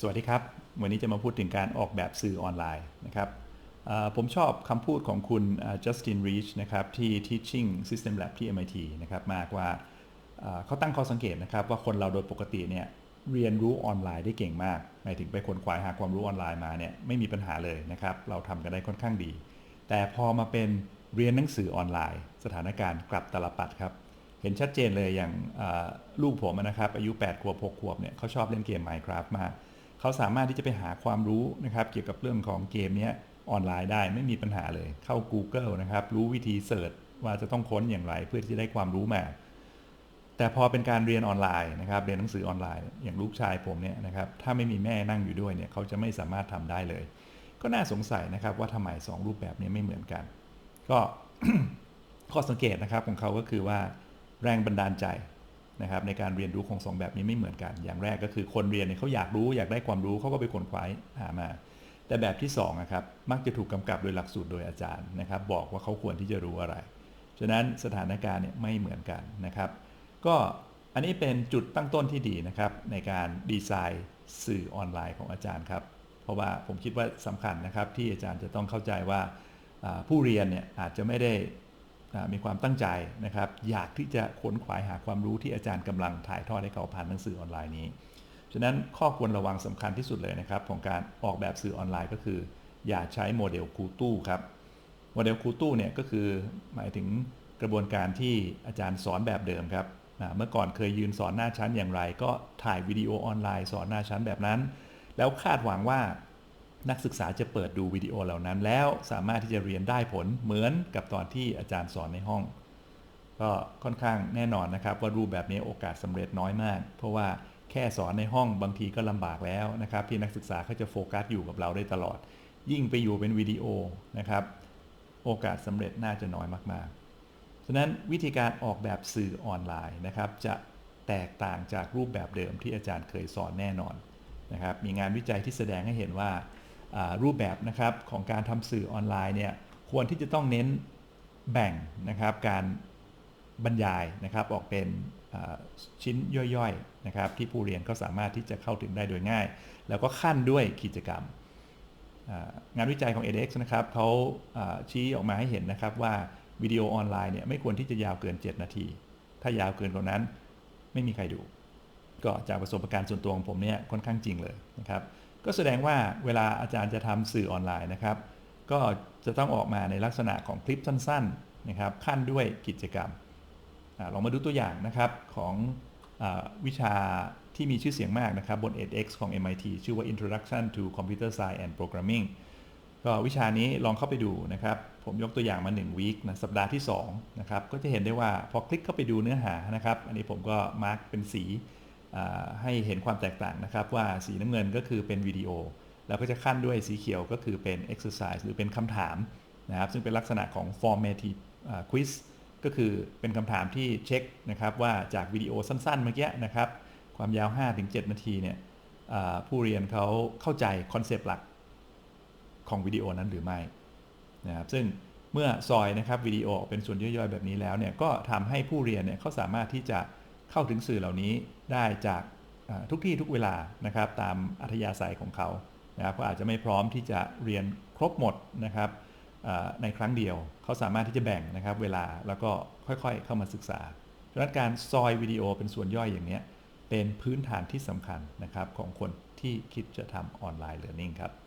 สวัสดีครับ วันนี้จะมาพูดถึงการออกแบบสื่อออนไลน์นะครับผมชอบคำพูดของคุณจัสตินรีชนะครับที่ Teaching System Lab ที่ MIT นะครับมากว่าเขาตั้งข้อสังเกตนะครับว่าคนเราโดยปกติเนี่ยเรียนรู้ออนไลน์ได้เก่งมากหมายถึงไปค้นคว้าหาความรู้ออนไลน์มาเนี่ยไม่มีปัญหาเลยนะครับ เราทำกันได้ค่อนข้างดี แต่พอมาเป็นเรียนหนังสือออนไลน์ สถานการณ์กลับตลปัดครับ เห็นชัดเจนเลยอย่างลูกผมนะครับอายุ 8 ขวบ 6 ขวบเนี่ยเขาชอบเล่นเกม Minecraft มาก เขาสามารถที่จะไปหาความรู้นะครับเกี่ยวกับเรื่องของเกมนี้ออนไลน์ได้ไม่มีปัญหาเลย เข้า Google นะครับรู้วิธีเสิร์ชว่าจะต้องค้นอย่างไรเพื่อที่จะได้ความรู้มา แต่พอเป็นการเรียนออนไลน์นะครับเรียนหนังสือออนไลน์ อย่างลูกชายผมเนี่ยนะครับถ้าไม่มีแม่นั่งอยู่ด้วยเนี่ยเขาจะไม่สามารถทำได้เลย ก็น่าสงสัยนะครับว่าทำไมสองรูปแบบนี้ไม่เหมือนกัน ก็ข้อสังเกตนะครับของเขาก็คือว่าแรงบันดาลใจ นะครับในการเรียนรู้ของสองแบบนี้ไม่เหมือนกัน อย่างแรกก็คือคนเรียนเนี่ยเขาอยากรู้อยากได้ความรู้เขาก็ไปค้นคว้าหามา แต่แบบที่สองนะครับมักจะถูกกำกับโดยหลักสูตรโดยอาจารย์นะครับ บอกว่าเขาควรที่จะรู้อะไร ฉะนั้นสถานการณ์เนี่ยไม่เหมือนกันนะครับ ก็อันนี้เป็นจุดตั้งต้นที่ดีนะครับ ในการดีไซน์สื่อออนไลน์ของอาจารย์ครับ เพราะว่าผมคิดว่าสำคัญนะครับที่อาจารย์จะต้องเข้าใจว่าผู้เรียนเนี่ยอาจจะไม่ได้ มีความตั้งใจนะครับ อยากที่จะค้นขวายหาความรู้ที่อาจารย์กำลังถ่ายทอดให้เขาผ่านหนังสือออนไลน์นี้ ฉะนั้นข้อควรระวังสำคัญที่สุดเลยนะครับ ของการออกแบบสื่อออนไลน์ก็คือ อย่าใช้โมเดลคูตู้ครับ โมเดลคูตู้เนี่ยก็คือหมายถึงกระบวนการที่อาจารย์สอนแบบเดิมครับ เมื่อก่อนเคยยืนสอนหน้าชั้นอย่างไร ก็ถ่ายวิดีโอออนไลน์สอนหน้าชั้นแบบนั้น แล้วคาดหวังว่า นักศึกษาจะเปิดดูวิดีโอเหล่านั้นแล้วสามารถที่จะเรียนได้ผลเหมือนกับตอนที่อาจารย์สอนในห้อง ก็ค่อนข้างแน่นอนนะครับว่ารูปแบบนี้โอกาสสำเร็จน้อยมาก เพราะว่าแค่สอนในห้องบางทีก็ลำบากแล้วนะครับ ที่นักศึกษาเขาจะโฟกัสอยู่กับเราได้ตลอด ยิ่งไปอยู่เป็นวิดีโอนะครับ โอกาสสำเร็จน่าจะน้อยมากๆฉะนั้นวิธีการออกแบบสื่อออนไลน์นะครับ จะแตกต่างจากรูปแบบเดิมที่อาจารย์เคยสอนแน่นอนนะครับ มีงานวิจัยที่แสดงให้เห็นว่า รูปแบบนะครับของการทำสื่อออนไลน์เนี่ยควรที่จะต้องเน้นแบ่งนะครับการบรรยายนะครับออกเป็นชิ้นย่อยๆนะครับที่ผู้เรียนก็สามารถที่จะเข้าถึงได้โดยง่าย แล้วก็ขั้นด้วยกิจกรรม งานวิจัยของ edX นะครับเขาอ่าชี้ออกมาให้เห็นนะครับว่าวิดีโอออนไลน์เนี่ยไม่ควรที่จะยาวเกิน 7 นาที ถ้ายาวเกินกว่านั้นไม่มีใครดู ก็จากประสบการณ์ส่วนตัวของผมเนี่ยค่อนข้างจริงเลยนะครับ ก็แสดงว่าเวลาอาจารย์จะทำสื่อออนไลน์นะครับ ก็จะต้องออกมาในลักษณะของคลิปสั้นๆนะครับขั้นด้วยกิจกรรมอลองมาดูตัวอย่างนะครับของอวิชาที่มีชื่อเสียงมากนะครับบน edX ของ MIT ชื่อว่า Introduction to Computer Science and Programming ก็วิชานี้ลองเข้าไปดูนะครับ ผมยกตัวอย่างมา1วีคนะสัปดาห์ที่2นะครับก็จะเห็นได้ว่าพอคลิกเข้าไปดูเนื้อหานะครับ อันนี้ผมก็มาร์กเป็นสี ให้เห็นความแตกต่างนะครับ ว่าสีน้ำเงินก็คือเป็นวิดีโอ แล้วก็จะขั้นด้วยสีเขียวก็คือเป็น exercise หรือเป็นคำถามนะครับ ซึ่งเป็นลักษณะของ formative quiz ก็คือเป็นคำถามที่เช็คนะครับว่าจากวิดีโอสั้นๆเมื่อกี้นะครับ ความยาว 5-7 นาทีเนี่ยผู้เรียนเขาเข้าใจคอนเซปต์หลักของวิดีโอนั้นหรือไม่นะครับซึ่งเมื่อซอยนะครับวิดีโอเป็นส่วนย่อยๆ แบบนี้แล้วเนี่ยก็ทำให้ผู้เรียนเนี่ยเขาสามารถที่จะ เข้าถึงสื่อเหล่านี้ได้จากทุกที่ทุกเวลานะครับตามอัธยาศัยของเขานะครับก็อาจจะไม่พร้อมที่จะเรียนครบหมดนะครับในครั้งเดียวเขาสามารถที่จะแบ่งนะครับเวลาแล้วก็ค่อยๆเข้ามาศึกษาดังนั้นการซอยวิดีโอเป็นส่วนย่อยอย่างนี้เป็นพื้นฐานที่สำคัญนะครับของคนที่คิดจะทำออนไลน์เรียนรู้ครับ